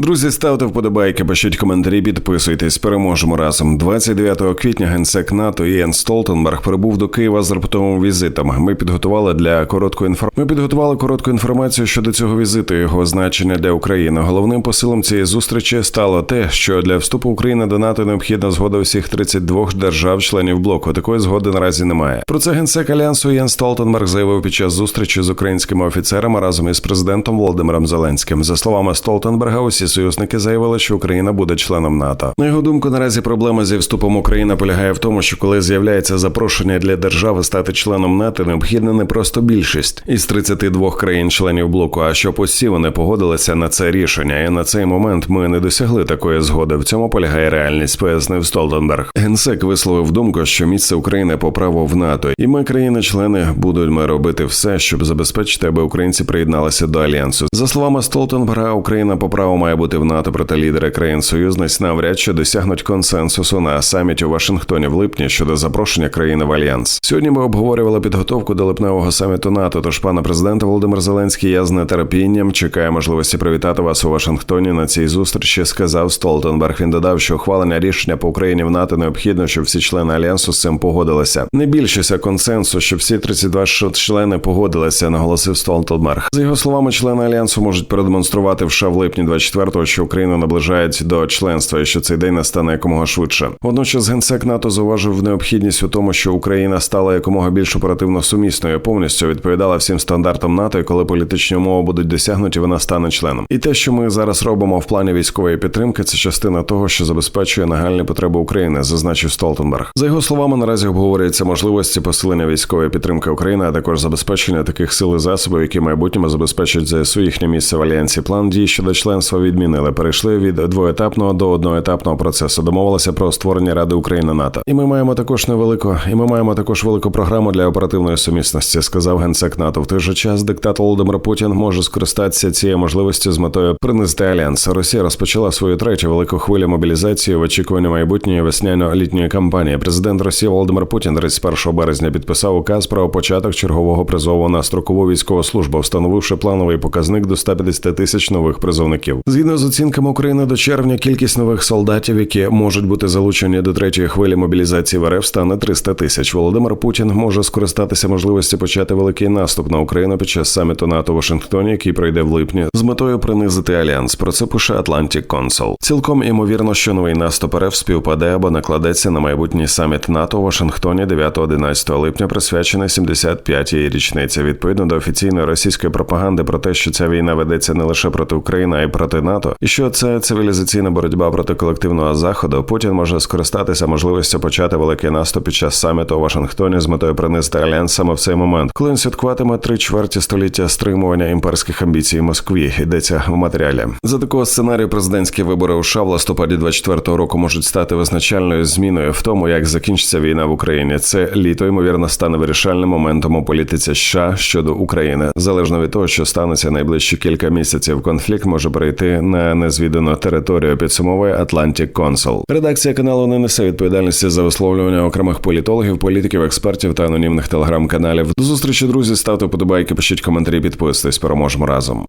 Друзі, ставте вподобайки, пишіть коментарі, підписуйтесь. Переможемо разом. 29 квітня генсек НАТО Єн Столтенберг прибув до Києва з раптовим візитом. Ми підготували для короткої інфор... Ми підготували коротку інформацію щодо цього візиту. Його значення для України. Головним посилом цієї зустрічі стало те, що для вступу України до НАТО необхідна згода усіх 32 держав-членів блоку. Такої згоди наразі немає. Про це генсек альянсу Єн Столтенберг заявив під час зустрічі з українськими офіцерами разом із президентом Володимиром Зеленським. За словами Столтенберга, усі союзники заявили, що Україна буде членом НАТО. На його думку, наразі проблема зі вступом України полягає в тому, що коли з'являється запрошення для держави стати членом НАТО, необхідна не просто більшість із 32 країн-членів блоку, а щоб усі вони погодилися на це рішення. І на цей момент ми не досягли такої згоди. В цьому полягає реальність, пояснив Столтенберг. Генсек висловив думку, що місце України по праву в НАТО, і ми, країни-члени, будемо робити все, щоб забезпечити, аби українці приєдналися до альянсу. За словами Столтенберга, Україна по праву має бути в НАТО проти лідери країн союзниць навряд чи досягнуть консенсусу на саміті у Вашингтоні в липні щодо запрошення країни в альянс. Сьогодні ми обговорювали підготовку до липневого саміту НАТО. Тож, пане президенте Володимир Зеленський, я з нетерпінням чекаю можливості привітати вас у Вашингтоні на цій зустрічі. Сказав Столтенберг. Він додав, що ухвалення рішення по Україні в НАТО необхідно, щоб всі члени альянсу з цим погодилися. Не більшість консенсус, щоб всі 32 члени погодилися, наголосив Столтенберг. За його словами, члени альянсу можуть продемонструвати в липні 24 стандарту, що Україна наближається до членства, і що цей день настане якомога швидше. Водночас генсек НАТО зауважив необхідність у тому, що Україна стала якомога більш оперативно сумісною, повністю відповідала всім стандартам НАТО, і коли політичні умови будуть досягнуті, вона стане членом. І те, що ми зараз робимо в плані військової підтримки, це частина того, що забезпечує нагальні потреби України, зазначив Столтенберг. За його словами, наразі обговорюється можливості посилення військової підтримки України, а також забезпечення таких сил і засобів, які майбутньому забезпечать ЗСУ їхнє місце в альянсі план дій щодо членства від відмінили. Перейшли від двоетапного до одноетапного процесу. Домовилися про створення Ради України НАТО. І ми маємо також невелику, і ми маємо також велику програму для оперативної сумісності. Сказав генсек НАТО. В той же час диктатор Володимир Путін може скористатися цією можливістю з метою принести альянс. Росія розпочала свою третю велику хвилю мобілізації в очікуванні майбутньої весняно-літньої кампанії. Президент Росії Володимир Путін 31 березня підписав указ про початок чергового призову на строкову військову службу, встановивши плановий показник до 150 тисяч нових призовників. Згідно з оцінками України до червня, кількість нових солдатів, які можуть бути залучені до третьої хвилі мобілізації в РФ, стане 300 тисяч. Володимир Путін може скористатися можливістю почати великий наступ на Україну під час саміту НАТО в Вашингтоні, який пройде в липні, з метою принизити альянс. Про це пише Atlantic Council. Цілком імовірно, що новий наступ РФ співпаде або накладеться на майбутній саміт НАТО у Вашингтоні 9-11 липня, присвячений 75-й річниці. Відповідно до офіційної російської пропаганди про те, що ця війна ведеться не лише проти України, а й проти НАТО, і що це цивілізаційна боротьба проти колективного заходу. Путін може скористатися можливістю почати великий наступ під час саміту у Вашингтоні з метою принести альянс саме в цей момент, коли він святкуватиме три чверті століття стримування імперських амбіцій Москві. Йдеться в матеріалі. За такого сценарію президентські вибори у США в листопаді 24-го року можуть стати визначальною зміною в тому, як закінчиться війна в Україні. Це літо ймовірно стане вирішальним моментом у політиці США щодо України, залежно від того, що станеться найближчі кілька місяців. Конфлікт може перейти на незвідану територію. Підсумовує Atlantic Консул. Редакція каналу не несе відповідальності за висловлювання окремих політологів, політиків, експертів та анонімних телеграм-каналів. До зустрічі, друзі. Ставте подобайки, пишіть коментарі, підписуйтесь. Переможемо разом.